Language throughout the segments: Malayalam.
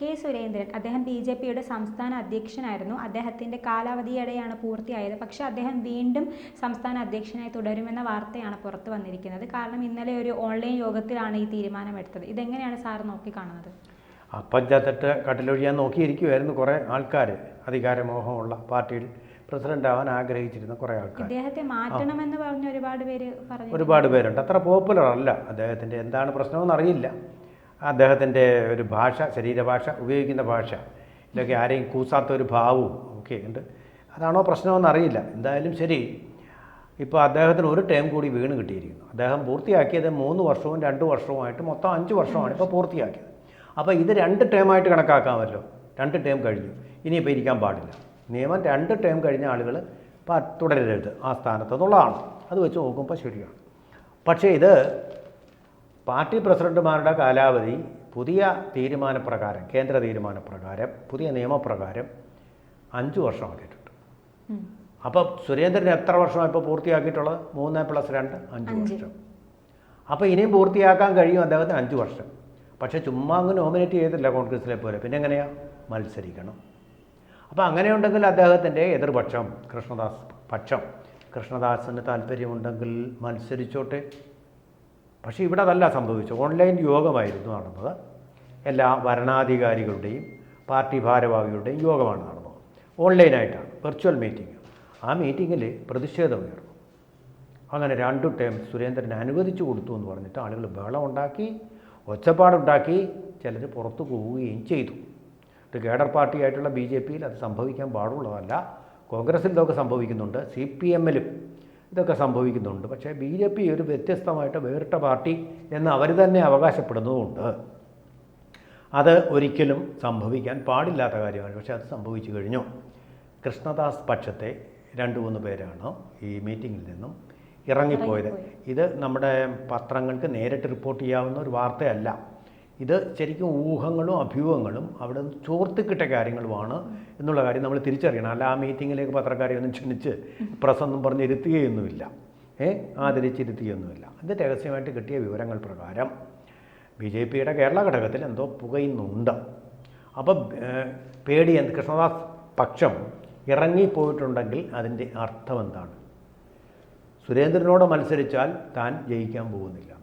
കെ സുരേന്ദ്രൻ അദ്ദേഹം ബി ജെ പിയുടെ സംസ്ഥാന അധ്യക്ഷനായിരുന്നു. അദ്ദേഹത്തിന്റെ കാലാവധിയിടെയാണ് പൂർത്തിയായത്. പക്ഷേ അദ്ദേഹം വീണ്ടും സംസ്ഥാന അധ്യക്ഷനായി തുടരുമെന്ന വാർത്തയാണ് പുറത്തു വന്നിരിക്കുന്നത്. കാരണം ഇന്നലെ ഒരു ഓൺലൈൻ യോഗത്തിലാണ് ഈ തീരുമാനമെടുത്തത്. ഇതെങ്ങനെയാണ് സാർ നോക്കിക്കാണുന്നത്? അപ്പഞ്ചാത്തട്ട് കട്ടിലൊഴിയാൻ നോക്കിയിരിക്കുമായിരുന്നു കുറേ ആൾക്കാർ അധികാരമോഹമുള്ള പാർട്ടിയിൽ പ്രസിഡന്റ് ആവാൻ ആഗ്രഹിച്ചിരുന്ന കുറേ ആൾക്കാർ അദ്ദേഹത്തെ മാറ്റണമെന്ന് പറഞ്ഞ ഒരുപാട് പേര് പറഞ്ഞു ഒരുപാട് പേരുണ്ട്. അത്ര പോപ്പുലർ അല്ല അദ്ദേഹത്തിന്റെ എന്താണ് പ്രശ്നമെന്ന് അറിയില്ല അദ്ദേഹത്തിന്റെ ഒരു ഭാഷ ശരീരഭാഷ ഉപയോഗിക്കുന്ന ഭാഷ. ഇതൊക്കെ ആരെയും കൂസാത്ത ഒരു ഭാവവും ഒക്കെ ഉണ്ട്. അതാണോ പ്രശ്നമെന്ന് അറിയില്ല. എന്തായാലും ശരി. ഇപ്പോൾ അദ്ദേഹത്തിന് ഒരു ടേം കൂടി വീണ് കിട്ടിയിരിക്കുന്നു. അദ്ദേഹം പൂർത്തിയാക്കിയത് മൂന്ന് വർഷവും രണ്ട് വർഷവുമായിട്ട് മൊത്തം അഞ്ച് വർഷമാണ് ഇപ്പോൾ പൂർത്തിയാക്കിയത്. അപ്പോൾ ഇത് രണ്ട് ടേമായിട്ട് കണക്കാക്കാമല്ലോ. രണ്ട് ടേം കഴിഞ്ഞു. ഇനിയിപ്പോൾ ഇരിക്കാൻ പാടില്ല. നിയമം രണ്ട് ടേം കഴിഞ്ഞ ആളുകൾ തുടരരുത്. ആ സ്ഥാനത്ത് എന്നുള്ളതാണ് അത് വെച്ച് നോക്കുമ്പോൾ ശരിയാണ്. പക്ഷേ ഇത് പാർട്ടി പ്രസിഡന്റുമാരുടെ കാലാവധി പുതിയ തീരുമാനപ്രകാരം കേന്ദ്ര തീരുമാനപ്രകാരം പുതിയ നിയമപ്രകാരം അഞ്ച് വർഷമാക്കിയിട്ടുണ്ട്. അപ്പോൾ സുരേന്ദ്രൻ എത്ര വർഷമാണ് ഇപ്പോൾ പൂർത്തിയാക്കിയിട്ടുള്ളത്? മൂന്ന് പ്ലസ് രണ്ട് അഞ്ച്. വർഷം. അപ്പോൾ ഇനിയും പൂർത്തിയാക്കാൻ കഴിയും അദ്ദേഹത്തിന് അഞ്ച് വർഷം. പക്ഷേ ചുമ്മാ അങ്ങ് നോമിനേറ്റ് ചെയ്തില്ല കോൺഗ്രസിലെ പോലെ. പിന്നെ എങ്ങനെയാ? മത്സരിക്കണം. അപ്പോൾ അങ്ങനെയുണ്ടെങ്കിൽ അദ്ദേഹത്തിന്റെ എതിർപക്ഷം കൃഷ്ണദാസ് പക്ഷം. കൃഷ്ണദാസിന് താല്പര്യമുണ്ടെങ്കിൽ മത്സരിച്ചോട്ടെ. പക്ഷേ ഇവിടെ അതല്ല സംഭവിച്ചത്. ഓൺലൈൻ യോഗമായിരുന്നു നടന്നത്. എല്ലാ ഭരണാധികാരികളുടെയും പാർട്ടി ഭാരവാഹികളുടെയും യോഗമാണ് നടന്നത്. ഓൺലൈനായിട്ടാണ് വെർച്വൽ മീറ്റിംഗ്. ആ മീറ്റിങ്ങിൽ പ്രതിഷേധം ഉയർന്നു. അങ്ങനെ രണ്ടു ടേം സുരേന്ദ്രൻ അനുവദിച്ചു കൊടുത്തു എന്ന് പറഞ്ഞിട്ട് ആളുകൾ ബഹളം ഉണ്ടാക്കി ഒച്ചപ്പാടുണ്ടാക്കി ചിലർ പുറത്തു പോവുകയും ചെയ്തു. ഒരു കേഡർ പാർട്ടിയായിട്ടുള്ള ബി ജെ പിയിൽ അത് സംഭവിക്കാൻ പാടുള്ളതല്ല. കോൺഗ്രസിൽ ഇതൊക്കെ സംഭവിക്കുന്നുണ്ട്. സി പി എമ്മിലും ഇതൊക്കെ സംഭവിക്കുന്നുണ്ട്. പക്ഷേ ബി ജെ പി ഒരു വ്യത്യസ്തമായിട്ട് വേറിട്ട പാർട്ടി എന്ന് അവർ തന്നെ അവകാശപ്പെടുന്നതുകൊണ്ട് അത് ഒരിക്കലും സംഭവിക്കാൻ പാടില്ലാത്ത കാര്യമാണ്. പക്ഷേ അത് സംഭവിച്ചു കഴിഞ്ഞു. കൃഷ്ണദാസ് പക്ഷത്തെ രണ്ട് മൂന്ന് പേരാണ് ഈ മീറ്റിങ്ങിൽ നിന്നും ഇറങ്ങിപ്പോയത്. ഇത് നമ്മുടെ പത്രങ്ങൾക്ക് നേരിട്ട് റിപ്പോർട്ട് ചെയ്യാവുന്ന ഒരു വാർത്തയല്ല. ഇത് ശരിക്കും ഊഹങ്ങളും അഭ്യൂഹങ്ങളും അവിടെ ചോർത്തിക്കിട്ട കാര്യങ്ങളുമാണ് എന്നുള്ള കാര്യം നമ്മൾ തിരിച്ചറിയണം. അല്ല ആ മീറ്റിങ്ങിലേക്ക് പത്രക്കാരെ ഒന്നും ക്ഷണിച്ച് പ്രസൊന്നും പറഞ്ഞ് ഇരുത്തുകയൊന്നുമില്ല. ഏ? ആദരിച്ചിരുത്തുകയൊന്നുമില്ല. ഇത് രഹസ്യമായിട്ട് കിട്ടിയ വിവരങ്ങൾ പ്രകാരം ബി ജെ പിയുടെ കേരള ഘടകത്തിൽ എന്തോ പുകയുന്നുണ്ട്. അപ്പം പേടി എന്ത്? കൃഷ്ണദാസ് പക്ഷം ഇറങ്ങിപ്പോയിട്ടുണ്ടെങ്കിൽ അതിന്റെ അർത്ഥം എന്താണ്? സുരേന്ദ്രനോട് മത്സരിച്ചാൽ താൻ ജയിക്കാൻ പോകുന്നില്ല.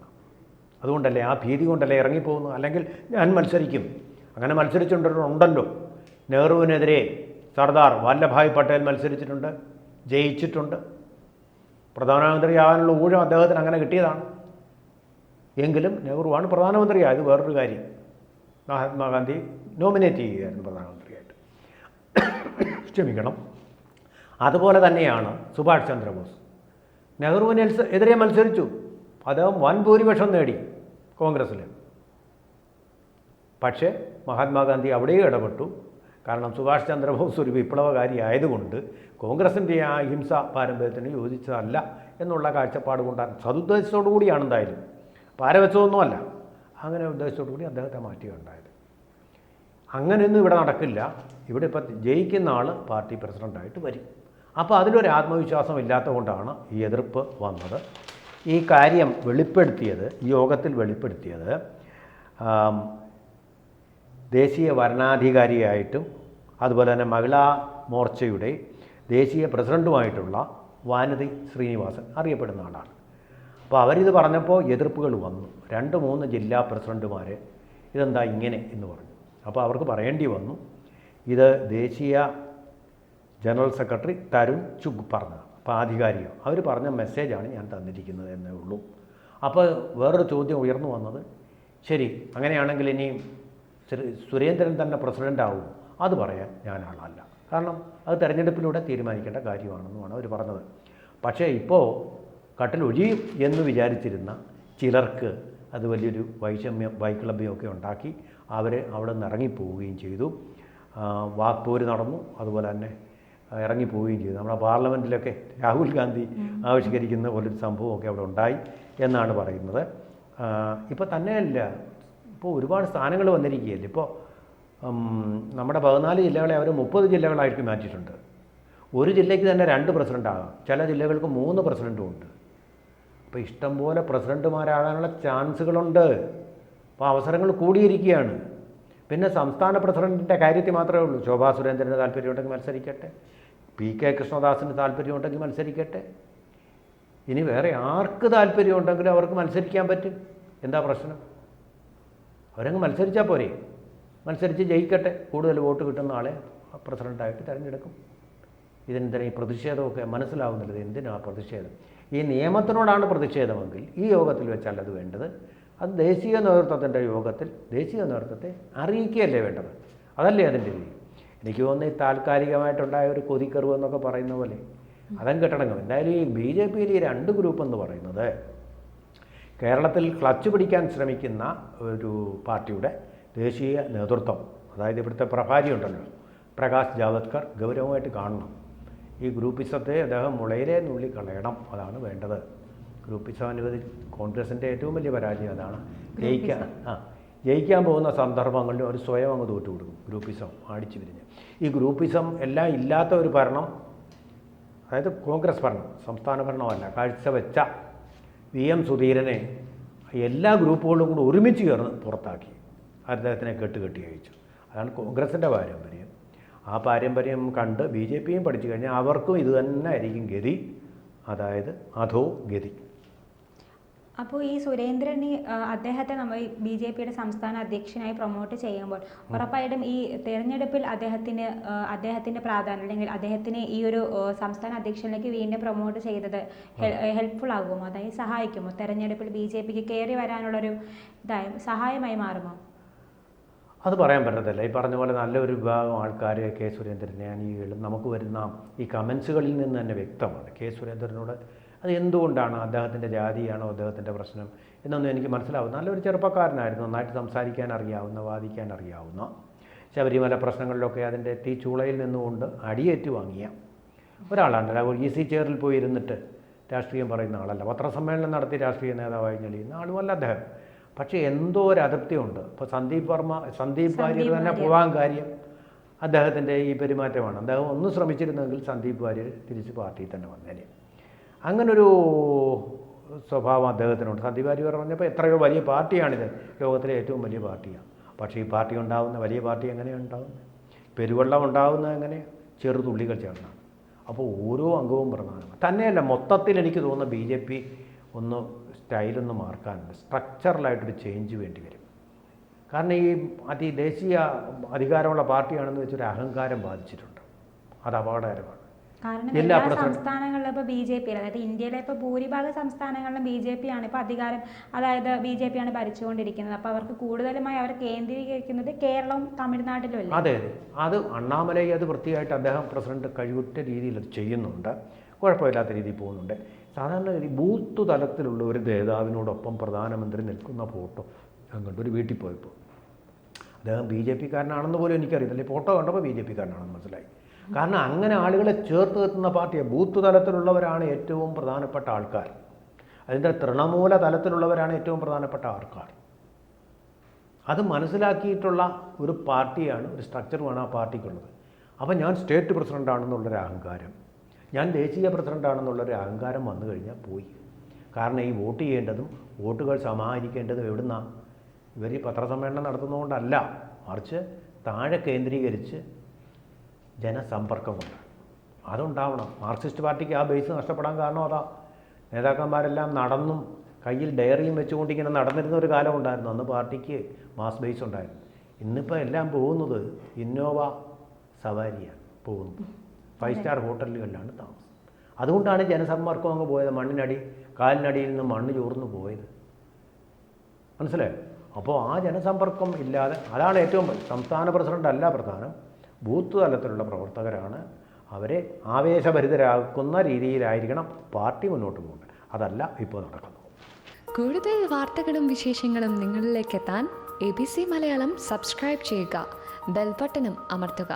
അതുകൊണ്ടല്ലേ ആ ഭീതി കൊണ്ടല്ലേ ഇറങ്ങിപ്പോകുന്നു അല്ലെങ്കിൽ ഞാൻ മത്സരിക്കും. അങ്ങനെ മത്സരിച്ചിട്ടുണ്ടല്ലോ. നെഹ്റുവിനെതിരെ സർദാർ വല്ലഭായ് പട്ടേൽ മത്സരിച്ചിട്ടുണ്ട് ജയിച്ചിട്ടുണ്ട്. പ്രധാനമന്ത്രിയാകാനുള്ള ഊഴം അദ്ദേഹത്തിന് അങ്ങനെ കിട്ടിയതാണ്. എങ്കിലും നെഹ്റുവാണ് പ്രധാനമന്ത്രിയായത് വേറൊരു കാര്യം. മഹാത്മാഗാന്ധി നോമിനേറ്റ് ചെയ്യുകയായിരുന്നു പ്രധാനമന്ത്രിയായിട്ട്. ക്ഷമിക്കണം. അതുപോലെ തന്നെയാണ് സുഭാഷ് ചന്ദ്രബോസ്. നെഹ്റുവിന് എതിരെ മത്സരിച്ചു. അദ്ദേഹം വൻ ഭൂരിപക്ഷം നേടി. കോൺഗ്രസ്സിൽ പക്ഷേ മഹാത്മാഗാന്ധി അവിടെയും ഇടപെട്ടു. കാരണം സുഭാഷ് ചന്ദ്രബോസ് ഒരു വിപ്ലവകാരി ആയതുകൊണ്ട് കോൺഗ്രസിന്റെ ആ ഹിംസ പാരമ്പര്യത്തിന് യോജിച്ചതല്ല എന്നുള്ള കാഴ്ചപ്പാട് കൊണ്ടാണ്. സതുദ്ദേശത്തോടു കൂടിയാണ് എന്തായാലും. പാരവെച്ചതൊന്നുമല്ല അങ്ങനെ ഉദ്ദേശത്തോടു കൂടി അദ്ദേഹത്തെ മാറ്റുകയുണ്ടായത് അങ്ങനെയൊന്നും ഇവിടെ നടക്കില്ല. ഇവിടെ ഇപ്പം ജയിക്കുന്ന ആൾ പാർട്ടി പ്രസിഡന്റായിട്ട് വരും. അപ്പോൾ അതിലൊരു ആത്മവിശ്വാസം ഇല്ലാത്തതുകൊണ്ടാണ് ഈ എതിർപ്പ് വന്നത്. ഈ കാര്യം വെളിപ്പെടുത്തിയത് യോഗത്തിൽ വെളിപ്പെടുത്തിയത് ദേശീയ വരണാധികാരിയായിട്ടും അതുപോലെ തന്നെ മഹിളാ മോർച്ചയുടെ ദേശീയ പ്രസിഡന്റുമായിട്ടുള്ള വാനതി ശ്രീനിവാസൻ അറിയപ്പെടുന്ന ആളാണ്. അപ്പോൾ അവരിത് പറഞ്ഞപ്പോൾ എതിർപ്പുകൾ വന്നു. രണ്ട് മൂന്ന് ജില്ലാ പ്രസിഡന്റുമാർ ഇതെന്താ ഇങ്ങനെ എന്ന് പറഞ്ഞു. അപ്പോൾ അവർക്ക് പറയേണ്ടി വന്നു ഇത് ദേശീയ ജനറൽ സെക്രട്ടറി തരുൺ ചുഗ് പറഞ്ഞത് ആധികാരികം അവർ പറഞ്ഞ മെസ്സേജാണ് ഞാൻ തന്നിരിക്കുന്നത് എന്നേ ഉള്ളൂ. അപ്പോൾ വേറൊരു ചോദ്യം ഉയർന്നു വന്നത് ശരി അങ്ങനെയാണെങ്കിൽ ഇനി സുരേന്ദ്രൻ തന്നെ പ്രസിഡന്റ് ആവും അത് പറയാൻ ഞാൻ ആളല്ല. കാരണം അത് തിരഞ്ഞെടുപ്പിലൂടെ തീരുമാനിക്കേണ്ട കാര്യമാണെന്നുമാണ് അവർ പറഞ്ഞത്. പക്ഷേ ഇപ്പോൾ കട്ടിൽ ഒഴിയും എന്ന് വിചാരിച്ചിരുന്ന ചിലർക്ക് അത് വലിയൊരു വൈഷമ്യം വൈക്ലഭ്യമൊക്കെ ഉണ്ടാക്കി അവർ അവിടെ നിന്ന് ഇറങ്ങിപ്പോവുകയും ചെയ്തു വാക്പോര് നടന്നു. അതുപോലെ തന്നെ ഇറങ്ങിപ്പോവുകയും ചെയ്തു. നമ്മുടെ പാർലമെന്റിലൊക്കെ രാഹുൽ ഗാന്ധി ആവിഷ്കരിക്കുന്ന പോലൊരു സംഭവമൊക്കെ അവിടെ ഉണ്ടായി എന്നാണ് പറയുന്നത്. ഇപ്പോൾ തന്നെയല്ല ഇപ്പോൾ ഒരുപാട് സ്ഥാനങ്ങൾ വന്നിരിക്കുകയല്ലേ. ഇപ്പോൾ നമ്മുടെ പതിനാല് ജില്ലകളെ അവർ മുപ്പത് ജില്ലകളായിട്ട് മാറ്റിയിട്ടുണ്ട്. ഒരു ജില്ലയ്ക്ക് തന്നെ രണ്ട് പ്രസിഡന്റ് ആകാം ചില ജില്ലകൾക്ക് മൂന്ന് പ്രസിഡന്റും ഉണ്ട്. അപ്പോൾ ഇഷ്ടംപോലെ പ്രസിഡന്റുമാരാകാനുള്ള ചാൻസുകളുണ്ട്. അപ്പോൾ അവസരങ്ങൾ കൂടിയിരിക്കുകയാണ്. പിന്നെ സംസ്ഥാന പ്രസിഡന്റിന്റെ കാര്യത്തിൽ മാത്രമേ ഉള്ളൂ. ശോഭാ സുരേന്ദ്രന് താല്പര്യമുണ്ടെങ്കിൽ മത്സരിക്കട്ടെ. പി കെ കൃഷ്ണദാസിന് താല്പര്യമുണ്ടെങ്കിൽ മത്സരിക്കട്ടെ. ഇനി വേറെ ആർക്ക് താല്പര്യമുണ്ടെങ്കിലും അവർക്ക് മത്സരിക്കാൻ പറ്റും. എന്താ പ്രശ്നം? അവരങ്ങ് മത്സരിച്ചാൽ പോരെ. മത്സരിച്ച് ജയിക്കട്ടെ. കൂടുതൽ വോട്ട് കിട്ടുന്ന ആളെ പ്രസിഡന്റായിട്ട് തിരഞ്ഞെടുക്കും. ഇതിനെന്തിനാ ഈ പ്രതിഷേധമൊക്കെ മനസ്സിലാവുന്നില്ല? എന്തിനാ പ്രതിഷേധം? ഈ നിയമത്തിനോടാണ് പ്രതിഷേധമെങ്കിൽ ഈ യോഗത്തിൽ വെച്ചാൽ അത് വേണ്ടത്. അത് ദേശീയ നേതൃത്വത്തിന്റെ യോഗത്തിൽ ദേശീയ നേതൃത്വത്തെ അറിയിക്കുകയല്ലേ വേണ്ടത്? അതല്ലേ അതിന്റെ രീതി? എനിക്ക് തോന്നുന്നു ഈ താൽക്കാലികമായിട്ടുണ്ടായ ഒരു കൊതിക്കറിവ് എന്നൊക്കെ പറയുന്ന പോലെ അതങ്ങ് കിട്ടണങ്ങും എന്തായാലും ഈ ബി ജെ പിയിൽ ഈ രണ്ട് ഗ്രൂപ്പ് എന്ന് പറയുന്നത് കേരളത്തിൽ ക്ലച്ച് പിടിക്കാൻ ശ്രമിക്കുന്ന ഒരു പാർട്ടിയുടെ ദേശീയ നേതൃത്വം അതായത് ഇവിടുത്തെ പ്രഭാരി ഉണ്ടല്ലോ പ്രകാശ് ജാവദ്കർ ഗൗരവമായിട്ട് കാണണം. ഈ ഗ്രൂപ്പിസത്തെ അദ്ദേഹം മുളയിലെ നുള്ളി കളയണം അതാണ് വേണ്ടത്. ഗ്രൂപ്പിസം അനുവദി കോൺഗ്രസിന്റെ ഏറ്റവും വലിയ പരാജയം അതാണ്. ജയിക്കാൻ ആ ജയിക്കാൻ പോകുന്ന സന്ദർഭങ്ങളിൽ ഒരു സ്വയം അങ്ങ് തോറ്റു കൊടുക്കും ഗ്രൂപ്പിസം അടിച്ചു വിരിഞ്ഞ്. ഈ ഗ്രൂപ്പിസം എല്ലാം ഇല്ലാത്ത ഒരു ഭരണം അതായത് കോൺഗ്രസ് ഭരണം സംസ്ഥാന ഭരണമല്ല കാഴ്ചവെച്ച വി എം സുധീരനെ എല്ലാ ഗ്രൂപ്പുകളും കൂടെ ഒരുമിച്ച് ചേർന്ന് പുറത്താക്കി. അദ്ദേഹത്തിനെ കെട്ടുകെട്ടി അയച്ചു. അതാണ് കോൺഗ്രസിന്റെ പാരമ്പര്യം. ആ പാരമ്പര്യം കണ്ട് ബി ജെ പിയും പഠിച്ചു കഴിഞ്ഞാൽ അവർക്കും ഇത് തന്നെ ആയിരിക്കും ഗതി. അതായത് അധോ ഗതി. അപ്പോൾ ഈ സുരേന്ദ്രൻ അദ്ദേഹത്തെ നമ്മൾ ബി ജെ പിയുടെ സംസ്ഥാന അധ്യക്ഷനായി പ്രൊമോട്ട് ചെയ്യുമ്പോൾ ഉറപ്പായിട്ടും ഈ തെരഞ്ഞെടുപ്പിൽ അദ്ദേഹത്തിന് അദ്ദേഹത്തിന്റെ പ്രാധാന്യം അല്ലെങ്കിൽ അദ്ദേഹത്തിന് ഈ ഒരു സംസ്ഥാന അധ്യക്ഷനിലേക്ക് വീണ്ടും പ്രൊമോട്ട് ചെയ്തത് ഹെൽപ്ഫുൾ ആകുമോ? അതായത് സഹായിക്കുമോ? തെരഞ്ഞെടുപ്പിൽ ബി ജെ പിക്ക് കയറി വരാനുള്ളൊരു ഇതായി സഹായമായി മാറുമോ? അത് പറയാൻ പറ്റത്തില്ല. ഈ പറഞ്ഞ പോലെ നല്ലൊരു വിഭാഗം ആൾക്കാർ കെ സുരേന്ദ്രനെ അണിയികളും നമുക്ക് വരുന്ന ഈ കമൻസുകളിൽ നിന്ന് തന്നെ വ്യക്തമാണ്. കെ സുരേന്ദ്രനോട് അത് എന്തുകൊണ്ടാണ് അദ്ദേഹത്തിന്റെ ജാതിയാണോ അദ്ദേഹത്തിന്റെ പ്രശ്നം എന്നൊന്നും എനിക്ക് മനസ്സിലാവും നല്ലൊരു ചെറുപ്പക്കാരനായിരുന്നു. നന്നായിട്ട് സംസാരിക്കാൻ അറിയാവുന്ന വാദിക്കാൻ അറിയാവുന്ന ശബരിമല പ്രശ്നങ്ങളിലൊക്കെ അതിന്റെ ചൂളയിൽ നിന്നുകൊണ്ട് അടിയേറ്റ് വാങ്ങിയ ഒരാളാണ്. സി ചെയറിൽ പോയി ഇരുന്നിട്ട് രാഷ്ട്രീയം പറയുന്ന ആളല്ല. പത്രസമ്മേളനം നടത്തി രാഷ്ട്രീയ നേതാവായി ഞെളിയുന്ന ആളുമല്ല അദ്ദേഹം. പക്ഷേ എന്തോ ഒരു അതൃപ്തിയുണ്ട് ഇപ്പോൾ സന്ദീപ് വർമ്മ സന്ദീപ് വാര്യർ തന്നെ പോകാൻ കാര്യം അദ്ദേഹത്തിന്റെ ഈ പെരുമാറ്റമാണ്. അദ്ദേഹം ഒന്ന് ശ്രമിച്ചിരുന്നെങ്കിൽ സന്ദീപ് വാര്യർ തിരിച്ച് പാർട്ടിയിൽ തന്നെ വന്നേനെ. അങ്ങനൊരു സ്വഭാവം അദ്ദേഹത്തിനുണ്ട്. സന്ദീപ് വാര്യർ പറഞ്ഞപ്പോൾ എത്രയോ വലിയ പാർട്ടിയാണിത്. ലോകത്തിലെ ഏറ്റവും വലിയ പാർട്ടിയാണ്. പക്ഷേ ഈ പാർട്ടി ഉണ്ടാകുന്ന വലിയ പാർട്ടി എങ്ങനെയാണ് ഉണ്ടാകുന്നത് പെരുവെള്ളം ഉണ്ടാകുന്നത് എങ്ങനെ? ചെറുതുള്ളികൾ ചേർന്നാണ് അപ്പോൾ ഓരോ അംഗവും പ്രധാനമാണ്. തന്നെയല്ല മൊത്തത്തിൽ എനിക്ക് തോന്നുന്ന ബി ജെ പി ഒന്ന് സ്റ്റൈലൊന്ന് മാർക്കാനുണ്ട്. സ്ട്രക്ചറലായിട്ടൊരു ചേഞ്ച് വേണ്ടി വരും. കാരണം ഈ അതി ദേശീയ അധികാരമുള്ള പാർട്ടിയാണെന്ന് വെച്ചൊരു അഹങ്കാരം ബാധിച്ചിട്ടുണ്ട്. അത് അപകടകരമാണ് കാരണം എല്ലാ. സംസ്ഥാനങ്ങളിലും ഇപ്പോൾ ബി ജെ പി അതായത് ഇന്ത്യയിലെ ഇപ്പോൾ ഭൂരിഭാഗം സംസ്ഥാനങ്ങളിലും ബി ജെ പി ആണ് ഇപ്പോൾ അധികാരം അതായത് ബി ജെ പി ആണ് ഭരിച്ചുകൊണ്ടിരിക്കുന്നത്. അപ്പോൾ അവർക്ക് കൂടുതലുമായി അവർ കേന്ദ്രീകരിക്കുന്നത് കേരളവും തമിഴ്നാട്ടിലും അതെ അതെ. അത് അണ്ണാമലൈ അത് വൃത്തിയായിട്ട് അദ്ദേഹം പ്രസിഡന്റ് കഴിവുറ്റ രീതിയിൽ അത് ചെയ്യുന്നുണ്ട്. കുഴപ്പമില്ലാത്ത രീതിയിൽ പോകുന്നുണ്ട്. സാധാരണ ബൂത്ത് തലത്തിലുള്ള ഒരു നേതാവിനോടൊപ്പം പ്രധാനമന്ത്രി നിൽക്കുന്ന ഫോട്ടോ കണ്ടു ഒരു വീട്ടിൽ പോയപ്പോൾ അദ്ദേഹം ബി ജെ പിക്കാരനാണെന്ന് പോലും എനിക്കറിയത്തില്ല. ഫോട്ടോ കണ്ടപ്പോൾ ബി ജെ പിക്കാരനാണെന്ന് മനസ്സിലായി. കാരണം അങ്ങനെ ആളുകളെ ചേർത്ത് നിർത്തുന്ന പാർട്ടിയെ ബൂത്ത് തലത്തിലുള്ളവരാണ് ഏറ്റവും പ്രധാനപ്പെട്ട ആൾക്കാർ. അതിന്റെ തൃണമൂല തലത്തിലുള്ളവരാണ് ഏറ്റവും പ്രധാനപ്പെട്ട ആൾക്കാർ. അത് മനസ്സിലാക്കിയിട്ടുള്ള ഒരു പാർട്ടിയാണ് ഒരു സ്ട്രക്ചറുമാണ് ആ പാർട്ടിക്കുള്ളത്. അപ്പോൾ ഞാൻ സ്റ്റേറ്റ് പ്രസിഡന്റാണെന്നുള്ളൊരു അഹങ്കാരം ഞാൻ ദേശീയ പ്രസിഡന്റാണെന്നുള്ളൊരു അഹങ്കാരം വന്നു കഴിഞ്ഞാൽ പോയി. കാരണം ഈ വോട്ട് ചെയ്യേണ്ടതും വോട്ടുകൾ സമാഹരിക്കേണ്ടതും എവിടുന്നാണ് ഇവർ ഈ പത്രസമ്മേളനം നടത്തുന്നതുകൊണ്ടല്ല. മറിച്ച് താഴെ കേന്ദ്രീകരിച്ച് ജനസമ്പർക്കം കൊണ്ട് അതുണ്ടാവണം. മാർക്സിസ്റ്റ് പാർട്ടിക്ക് ആ ബേസ് നഷ്ടപ്പെടാൻ കാരണം അതാ. നേതാക്കന്മാരെല്ലാം നടന്നും കയ്യിൽ ഡയറിയും വെച്ചുകൊണ്ടിങ്ങനെ നടന്നിരുന്ന ഒരു കാലം ഉണ്ടായിരുന്നു. അന്ന് പാർട്ടിക്ക് മാസ് ബേസ് ഉണ്ടായിരുന്നു. ഇന്നിപ്പോൾ എല്ലാം പോകുന്നത് ഇന്നോവ സവാരിയാണ് പോകുന്നത്. ഫൈവ് സ്റ്റാർ ഹോട്ടലുകളിലാണ് താമസം. അതുകൊണ്ടാണ് ജനസമ്പർക്കം അങ്ങ് പോയത്. മണ്ണിനടി കാലിനടിയിൽ നിന്ന് മണ്ണ് ചോർന്നു പോയത്. മനസ്സിലായോ? അപ്പോൾ ആ ജനസമ്പർക്കം ഇല്ലാതെ അതാണ് ഏറ്റവും സംസ്ഥാന പ്രസിഡന്റ് അല്ല പ്രധാനം. ബൂത്ത് തലത്തിലുള്ള പ്രവർത്തകരാണ് അവരെ ആവേശഭരിതരാക്കുന്ന രീതിയിലായിരിക്കണം പാർട്ടി മുന്നോട്ട് പോകുന്നത് അതല്ല ഇപ്പോൾ നടക്കുന്നത്. കൂടുതൽ വാർത്തകളും വിശേഷങ്ങളും നിങ്ങളിലേക്ക് എത്താൻ A B C Malayalam subscribe ചെയ്യുക. ബെൽബട്ടനും അമർത്തുക.